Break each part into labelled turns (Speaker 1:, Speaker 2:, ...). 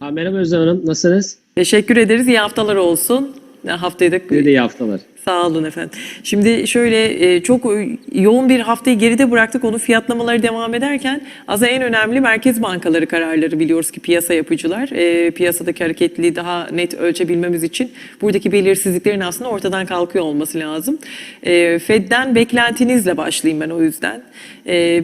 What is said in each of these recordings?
Speaker 1: Ha, merhaba Özlem Hanım, nasılsınız?
Speaker 2: Teşekkür ederiz. İyi haftalar olsun. Haftayı da
Speaker 1: Size de iyi haftalar.
Speaker 2: sağ olun efendim. Şimdi şöyle e, çok yoğun bir haftayı geride bıraktık. Onu fiyatlamaları devam ederken az en önemli merkez bankaları kararları biliyoruz ki piyasa yapıcılar. E, piyasadaki hareketliliği daha net ölçebilmemiz için buradaki belirsizliklerin aslında ortadan kalkıyor olması lazım. E, Fed'den beklentinizle başlayayım ben o yüzden.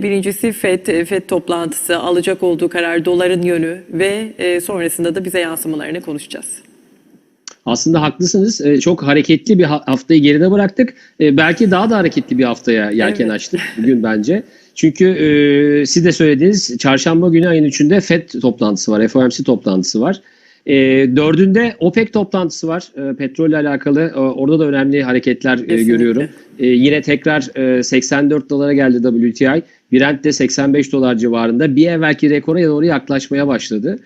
Speaker 2: Birincisi Fed, Fed toplantısı, alacak olduğu karar, doların yönü ve sonrasında da bize yansımalarını konuşacağız.
Speaker 1: Aslında haklısınız. Ee, çok hareketli bir ha- haftayı geride bıraktık. Ee, belki daha da hareketli bir haftaya yelken
Speaker 2: Evet.
Speaker 1: açtık bugün bence. Çünkü e, siz de söylediğiniz çarşamba günü ayın 3'ünde FED toplantısı var, FOMC toplantısı var. E, dördünde OPEC toplantısı var. E, petrolle alakalı. E, orada da önemli hareketler e, görüyorum. E, yine tekrar e, 84 dolara geldi WTI. Brent de 85 dolar civarında. Bir evvelki rekora doğru yaklaşmaya başladı.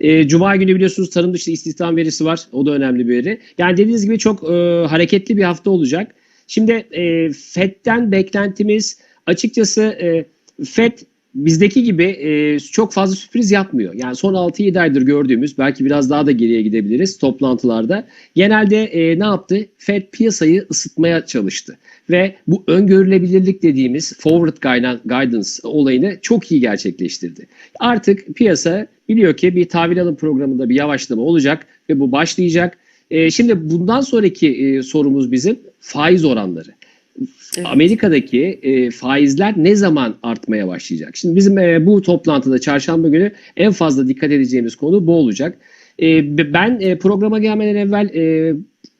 Speaker 1: E, Cuma günü biliyorsunuz tarım dışı istihdam verisi var. O da önemli bir veri. Yani dediğiniz gibi çok e, hareketli bir hafta olacak. Şimdi e, FED'den beklentimiz açıkçası e, FED bizdeki gibi e, çok fazla sürpriz yapmıyor. Yani son 6-7 aydır gördüğümüz belki biraz daha da geriye gidebiliriz toplantılarda. Genelde e, ne yaptı? FED piyasayı ısıtmaya çalıştı. Ve bu öngörülebilirlik dediğimiz forward guidance, olayını çok iyi gerçekleştirdi. Artık piyasa biliyor ki bir tahvil alım programında bir yavaşlama olacak ve bu başlayacak. E, şimdi bundan sonraki e, sorumuz bizim faiz oranları.
Speaker 2: Evet.
Speaker 1: Amerika'daki e, faizler ne zaman artmaya başlayacak? Şimdi bizim e, bu toplantıda çarşamba günü en fazla dikkat edeceğimiz konu bu olacak. E, ben e, programa gelmeden evvel e,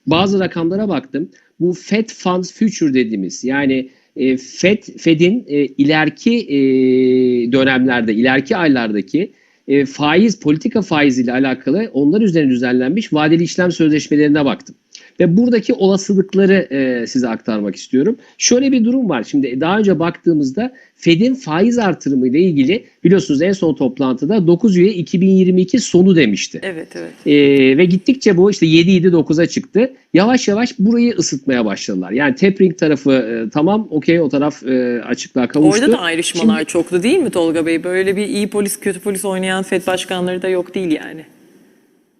Speaker 1: bazı rakamlara baktım. Bu Fed Funds Future dediğimiz yani e, Fed Fed'in e, ileriki e, dönemlerde, ileriki aylardaki e, faiz, politika faiziyle alakalı onlar üzerine düzenlenmiş vadeli işlem sözleşmelerine baktım. Ve buradaki olasılıkları e, size aktarmak istiyorum. Şöyle bir durum var. Şimdi daha önce baktığımızda Fed'in faiz artırımı ile ilgili biliyorsunuz en son toplantıda 9 üye 2022 sonu demişti.
Speaker 2: Evet evet.
Speaker 1: Ee, ve gittikçe bu işte 7-7-9'a çıktı. Yavaş yavaş burayı ısıtmaya başladılar. Yani tapering tarafı e, tamam okey o taraf e, açıklığa kavuştu.
Speaker 2: Orada da ayrışmalar çoktu değil mi Tolga Bey? Böyle bir iyi polis kötü polis oynayan FED başkanları da yok değil yani.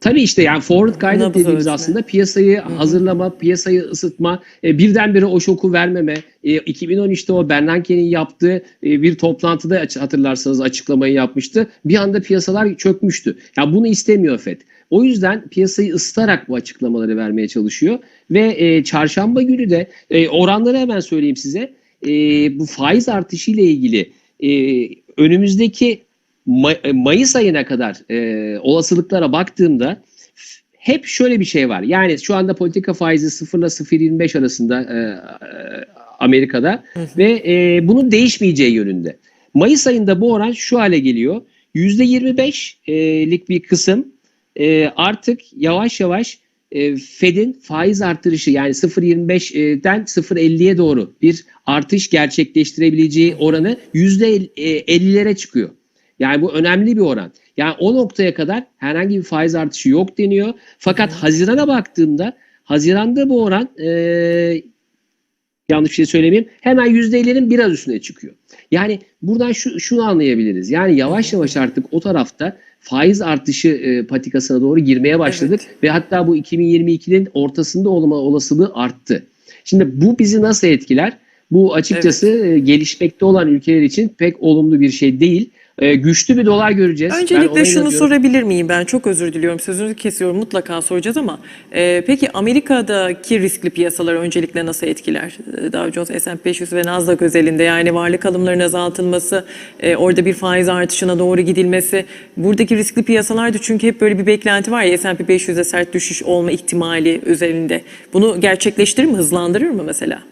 Speaker 1: Tabii işte yani forward guidance dediğimiz aslında piyasayı hazırlama, piyasayı ısıtma, e, birdenbire o şoku vermeme. E, 2013'te o Bernanke'nin yaptığı e, bir toplantıda hatırlarsanız açıklamayı yapmıştı. Bir anda piyasalar çökmüştü. Ya bunu istemiyor FED. O yüzden piyasayı ısıtarak bu açıklamaları vermeye çalışıyor ve e, çarşamba günü de e, oranları hemen söyleyeyim size. E, bu faiz artışı ile ilgili e, önümüzdeki Ma- e, Mayıs ayına kadar e, olasılıklara baktığımda hep şöyle bir şey var. Yani şu anda politika faizi 0 ile 0.25 arasında e, e, Amerika'da ve e, bunun değişmeyeceği yönünde. Mayıs ayında bu oran şu hale geliyor. %25'lik bir kısım e, artık yavaş yavaş e, Fed'in faiz artırışı yani 0.25'den 0.50'ye doğru bir artış gerçekleştirebileceği oranı %50'lere çıkıyor. Yani bu önemli bir oran. Yani o noktaya kadar herhangi bir faiz artışı yok deniyor. Fakat Haziran'a baktığımda Haziran'da bu oran e, yanlış bir şey söylemeyeyim hemen %50'lerin biraz üstüne çıkıyor. Yani buradan şu, şunu anlayabiliriz. Yani yavaş yavaş artık o tarafta faiz artışı e, patikasına doğru girmeye başladık. Ve hatta bu 2022'nin ortasında olma olasılığı arttı. Şimdi bu bizi nasıl etkiler? Bu açıkçası e, gelişmekte olan ülkeler için pek olumlu bir şey değil. E, güçlü bir dolar göreceğiz.
Speaker 2: Öncelikle şunu
Speaker 1: inanıyorum.
Speaker 2: sorabilir miyim? Ben çok özür diliyorum. Sözünüzü kesiyorum. Mutlaka soracağız ama e, peki Amerika'daki riskli piyasalar öncelikle nasıl etkiler? E, Dow Jones, S&P 500 ve Nasdaq özelinde yani varlık alımlarının azaltılması, e, orada bir faiz artışına doğru gidilmesi. Buradaki riskli piyasalarda çünkü hep böyle bir beklenti var ya S&P 500'e sert düşüş olma ihtimali üzerinde. Bunu gerçekleştirir mi, hızlandırır mı mesela?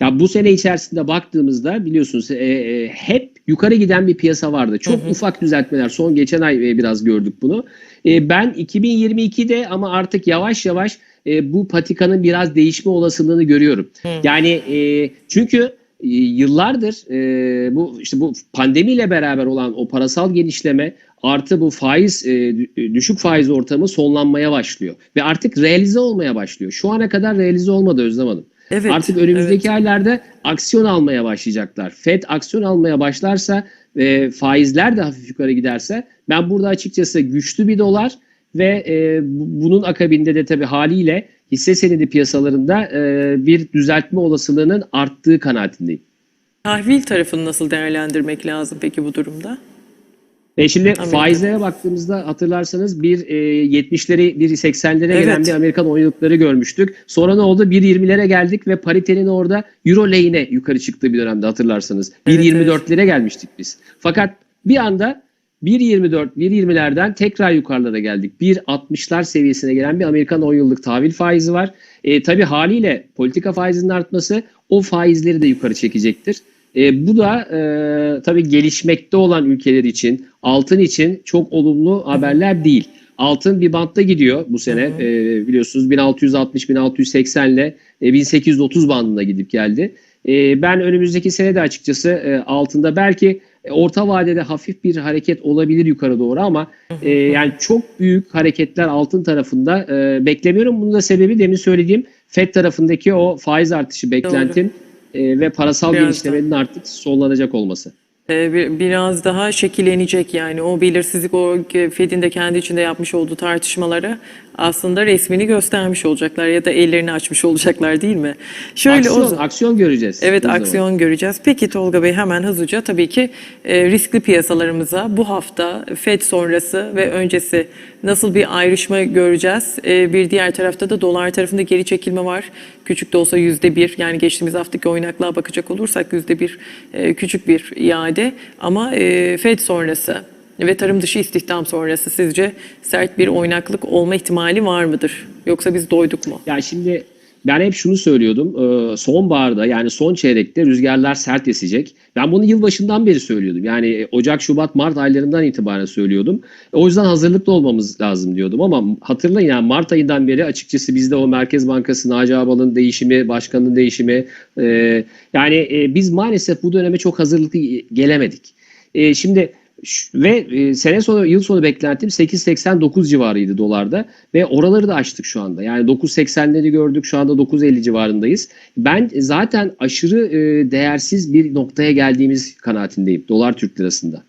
Speaker 1: Ya bu sene içerisinde baktığımızda biliyorsunuz e, e, hep yukarı giden bir piyasa vardı. Çok ufak düzeltmeler. Son geçen ay e, biraz gördük bunu. E, ben 2022'de ama artık yavaş yavaş e, bu patikanın biraz değişme olasılığını görüyorum. Yani e, çünkü yıllardır e, bu işte bu pandemiyle beraber olan o parasal genişleme artı bu faiz e, dü- düşük faiz ortamı sonlanmaya başlıyor ve artık realize olmaya başlıyor. Şu ana kadar realize olmadı Özlem Hanım.
Speaker 2: Evet,
Speaker 1: Artık önümüzdeki
Speaker 2: evet.
Speaker 1: aylarda aksiyon almaya başlayacaklar. FED aksiyon almaya başlarsa ve faizler de hafif yukarı giderse ben burada açıkçası güçlü bir dolar ve e, bu- bunun akabinde de tabii haliyle hisse senedi piyasalarında e, bir düzeltme olasılığının arttığı kanaatindeyim.
Speaker 2: Tahvil tarafını nasıl değerlendirmek lazım peki bu durumda?
Speaker 1: E şimdi
Speaker 2: Amerika.
Speaker 1: faizlere baktığımızda hatırlarsanız bir e, 70'leri bir 80'lere
Speaker 2: Evet.
Speaker 1: gelen bir Amerikan oyunlukları görmüştük. Sonra ne oldu? 1.20'lere geldik ve paritenin orada euro lehine yukarı çıktığı bir dönemde hatırlarsanız.
Speaker 2: Evet,
Speaker 1: 1.24'lere gelmiştik biz. Fakat bir anda 1.24, 1.20'lerden tekrar yukarılara geldik. 1.60'lar seviyesine gelen bir Amerikan 10 yıllık tahvil faizi var. E, tabii haliyle politika faizinin artması o faizleri de yukarı çekecektir. E, bu da e, tabii gelişmekte olan ülkeler için, altın için çok olumlu haberler değil. Altın bir bantta gidiyor bu sene.
Speaker 2: Hı hı.
Speaker 1: E, biliyorsunuz 1660-1680 ile e, 1830 bandına gidip geldi. E, ben önümüzdeki sene de açıkçası e, altında belki e, orta vadede hafif bir hareket olabilir yukarı doğru ama e, yani çok büyük hareketler altın tarafında e, beklemiyorum. Bunun da sebebi demin söylediğim FED tarafındaki o faiz artışı beklentim e, ve parasal
Speaker 2: Biraz
Speaker 1: genişlemenin artık sonlanacak olması.
Speaker 2: Ee, bir- biraz daha şekillenecek yani o belirsizlik o Fed'in de kendi içinde yapmış olduğu tartışmalara aslında resmini göstermiş olacaklar ya da ellerini açmış olacaklar değil mi? Şöyle
Speaker 1: aksiyon,
Speaker 2: o
Speaker 1: aksiyon göreceğiz.
Speaker 2: Evet
Speaker 1: o zaman.
Speaker 2: aksiyon göreceğiz. Peki Tolga Bey hemen hızlıca tabii ki e, riskli piyasalarımıza bu hafta FED sonrası ve öncesi nasıl bir ayrışma göreceğiz? E, bir diğer tarafta da dolar tarafında geri çekilme var. Küçük de olsa yüzde bir yani geçtiğimiz haftaki oynaklığa bakacak olursak yüzde bir e, küçük bir iade ama e, FED sonrası ve tarım dışı istihdam sonrası sizce sert bir oynaklık olma ihtimali var mıdır? Yoksa biz doyduk mu?
Speaker 1: Ya şimdi ben hep şunu söylüyordum. Ee, Sonbaharda yani son çeyrekte rüzgarlar sert esecek. Ben bunu yılbaşından beri söylüyordum. Yani Ocak, Şubat, Mart aylarından itibaren söylüyordum. O yüzden hazırlıklı olmamız lazım diyordum. Ama hatırlayın yani Mart ayından beri açıkçası bizde o Merkez Bankası Naci Ağbal'ın değişimi, başkanın değişimi. e, yani e, biz maalesef bu döneme çok hazırlıklı gelemedik. E, şimdi ve e, sene sonu yıl sonu beklentim 8.89 civarıydı dolarda ve oraları da açtık şu anda. Yani 9.80'leri gördük şu anda 9.50 civarındayız. Ben zaten aşırı e, değersiz bir noktaya geldiğimiz kanaatindeyim dolar Türk lirasında.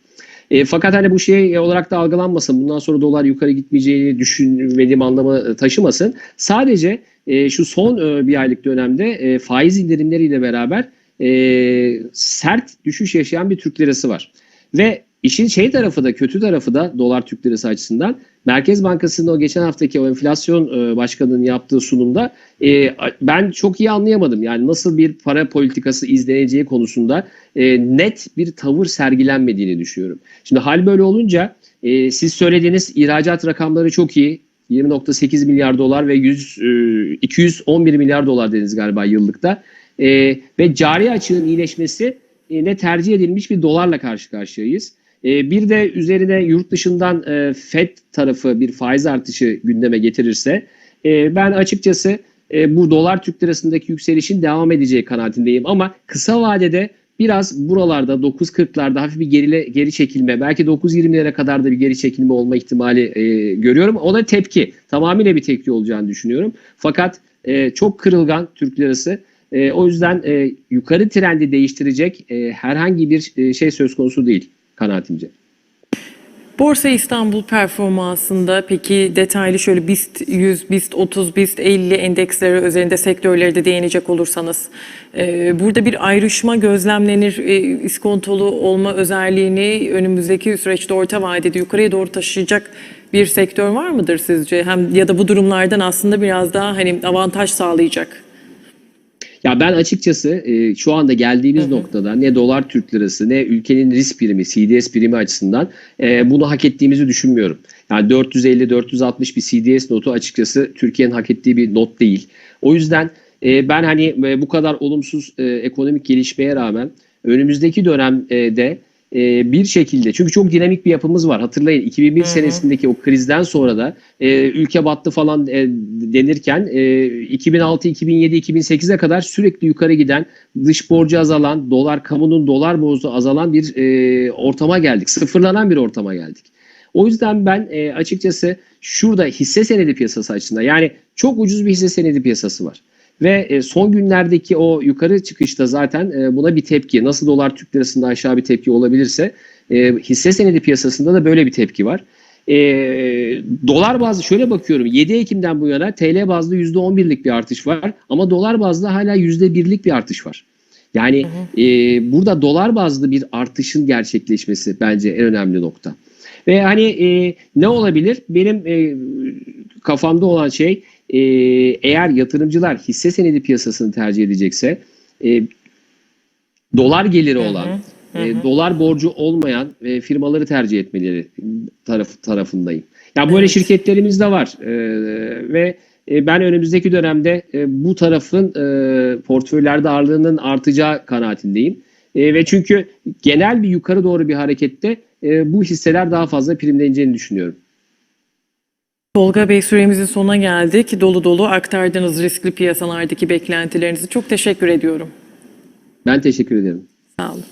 Speaker 1: E, fakat hani bu şey olarak da algılanmasın. Bundan sonra dolar yukarı gitmeyeceğini düşünmediğim anlamı taşımasın. Sadece e, şu son e, bir aylık dönemde e, faiz indirimleriyle beraber e, sert düşüş yaşayan bir Türk lirası var. Ve işin şey tarafı da kötü tarafı da dolar Türk lirası açısından Merkez Bankası'nın o geçen haftaki o enflasyon e, başkanının yaptığı sunumda e, ben çok iyi anlayamadım. Yani nasıl bir para politikası izleneceği konusunda e, net bir tavır sergilenmediğini düşünüyorum. Şimdi hal böyle olunca e, siz söylediğiniz ihracat rakamları çok iyi. 20.8 milyar dolar ve 100, e, 211 milyar dolar dediniz galiba yıllıkta. E, ve cari açığın iyileşmesi e, ne tercih edilmiş bir dolarla karşı karşıyayız. E, bir de üzerine yurt dışından e, FED tarafı bir faiz artışı gündeme getirirse e, ben açıkçası e, bu dolar Türk lirasındaki yükselişin devam edeceği kanaatindeyim. Ama kısa vadede biraz buralarda 9.40'larda hafif bir gerile, geri çekilme belki 9.20'lere kadar da bir geri çekilme olma ihtimali görüyorum. O da tepki. Tamamıyla bir tepki olacağını düşünüyorum. Fakat çok kırılgan Türk lirası. O yüzden yukarı trendi değiştirecek herhangi bir şey söz konusu değil kanaatimce.
Speaker 2: Borsa İstanbul performansında peki detaylı şöyle BIST 100, BIST 30, BIST 50 endeksleri üzerinde sektörlere de değinecek olursanız e, burada bir ayrışma gözlemlenir. E, iskontolu olma özelliğini önümüzdeki süreçte orta vadede yukarıya doğru taşıyacak bir sektör var mıdır sizce? Hem ya da bu durumlardan aslında biraz daha hani avantaj sağlayacak.
Speaker 1: Ya ben açıkçası e, şu anda geldiğimiz noktada ne dolar Türk lirası ne ülkenin risk primi, CDS primi açısından e, bunu hak ettiğimizi düşünmüyorum. Yani 450-460 bir CDS notu açıkçası Türkiye'nin hak ettiği bir not değil. O yüzden e, ben hani e, bu kadar olumsuz e, ekonomik gelişmeye rağmen önümüzdeki dönemde e, bir şekilde çünkü çok dinamik bir yapımız var. Hatırlayın 2001 senesindeki o krizden sonra da e, ülke battı falan e, denirken e, 2006, 2007, 2008'e kadar sürekli yukarı giden dış borcu azalan, dolar kamunun dolar borcu azalan bir e, ortama geldik. Sıfırlanan bir ortama geldik. O yüzden ben e, açıkçası şurada hisse senedi piyasası açısından yani çok ucuz bir hisse senedi piyasası var. Ve e, son günlerdeki o yukarı çıkışta zaten e, buna bir tepki. Nasıl dolar Türk lirasında aşağı bir tepki olabilirse E, hisse senedi piyasasında da böyle bir tepki var. E, dolar bazlı şöyle bakıyorum 7 Ekim'den bu yana TL bazlı %11'lik bir artış var ama dolar bazlı hala %1'lik bir artış var. Yani e, burada dolar bazlı bir artışın gerçekleşmesi bence en önemli nokta. Ve hani e, ne olabilir? Benim e, kafamda olan şey e, eğer yatırımcılar hisse senedi piyasasını tercih edecekse e, dolar geliri olan, e, dolar borcu olmayan e, firmaları tercih etmeleri taraf, tarafındayım. Yani böyle
Speaker 2: Evet.
Speaker 1: şirketlerimiz de var E, ve e, ben önümüzdeki dönemde e, bu tarafın e, portföylerde ağırlığının artacağı kanaatindeyim. E, ve çünkü genel bir yukarı doğru bir harekette e, bu hisseler daha fazla primleneceğini düşünüyorum.
Speaker 2: Tolga Bey süremizin sonuna geldik. Dolu dolu aktardığınız riskli piyasalardaki beklentilerinizi çok teşekkür ediyorum.
Speaker 1: Ben teşekkür ederim.
Speaker 2: Sağ olun.